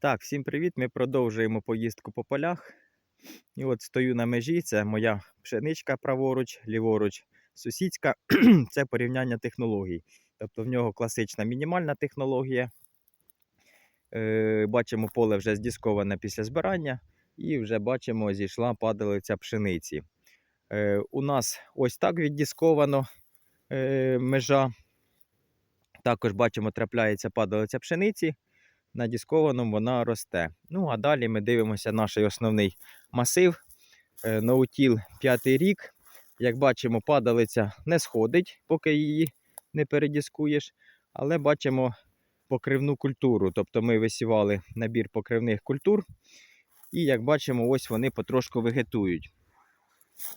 Так, всім привіт! Ми продовжуємо поїздку по полях. І от стою на межі, це моя пшеничка праворуч, ліворуч, сусідська. це порівняння технологій. Тобто в нього класична мінімальна технологія. Е, бачимо, поле вже здісковане після збирання, і вже бачимо, зійшла падалиця пшениці. Е, у нас ось так віддісковано е, межа. Також бачимо, трапляється падалиця пшениці на дискованому вона росте. Ну, а далі ми дивимося наш основний масив. Е, Наутіл п'ятий рік. Як бачимо, падалиця не сходить, поки її не передіскуєш. Але бачимо покривну культуру. Тобто ми висівали набір покривних культур. І як бачимо, ось вони потрошку вегетують.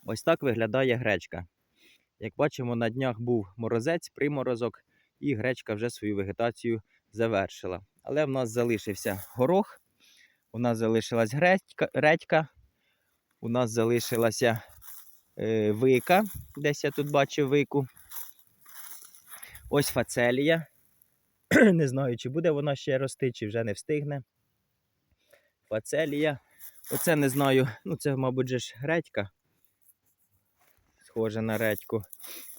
Ось так виглядає гречка. Як бачимо, на днях був морозець, приморозок, і гречка вже свою вегетацію завершила. Але в нас залишився горох, у нас залишилась гречка, редька, у нас залишилася е, вика, десь я тут бачив вику. Ось фацелія. не знаю, чи буде вона ще рости, чи вже не встигне. Фацелія. Оце не знаю, ну це, мабуть, же ж редька. Схоже на редьку.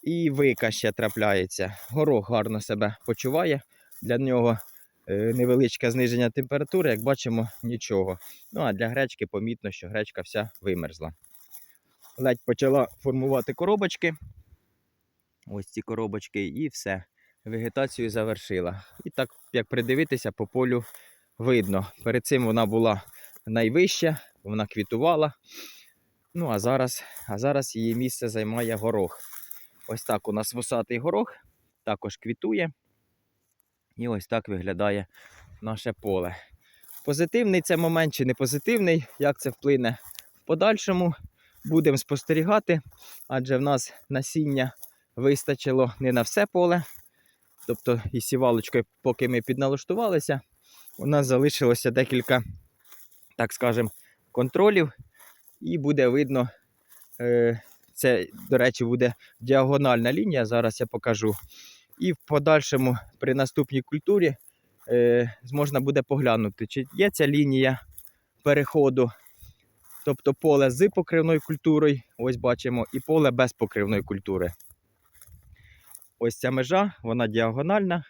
І вика ще трапляється. Горох гарно себе почуває. Для нього невеличке зниження температури, як бачимо, нічого. Ну а для гречки помітно, що гречка вся вимерзла. Ледь почала формувати коробочки. Ось ці коробочки, і все. Вегетацію завершила. І так, як придивитися, по полю видно. Перед цим вона була найвища, вона квітувала. Ну, а зараз, а зараз її місце займає горох. Ось так у нас вусатий горох, також квітує. І ось так виглядає наше поле. Позитивний це момент чи не позитивний, як це вплине в подальшому. Будемо спостерігати, адже в нас насіння вистачило не на все поле. Тобто і сівалочкою, поки ми підналаштувалися, у нас залишилося декілька, так скажемо, контролів, і буде видно, е, це, до речі, буде діагональна лінія, зараз я покажу. І в подальшому при наступній культурі е, можна буде поглянути, чи є ця лінія переходу, тобто поле з покривною культурою, ось бачимо, і поле без покривної культури. Ось ця межа, вона діагональна,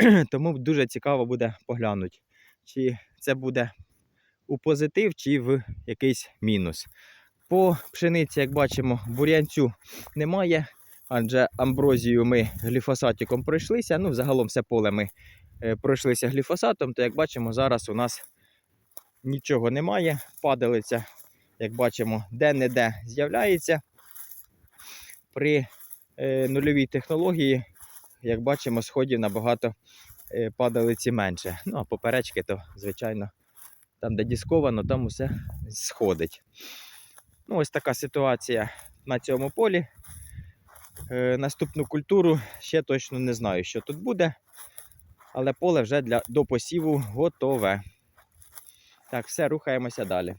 тому дуже цікаво буде поглянути, чи це буде у позитив, чи в якийсь мінус. По пшениці, як бачимо, бур'янцю немає, адже амброзію ми гліфосатиком пройшлися. Ну, загалом все поле ми е, пройшлися гліфосатом, то як бачимо, зараз у нас нічого немає. Падалиця, як бачимо, де-не-де з'являється. При е, нульовій технології, як бачимо, сходів набагато е, падалиці менше. Ну, а поперечки, то, звичайно, там, де дісковано, там усе сходить. Ну, ось така ситуація на цьому полі. Е, наступну культуру ще точно не знаю, що тут буде. Але поле вже для до посіву готове. Так, все, рухаємося далі.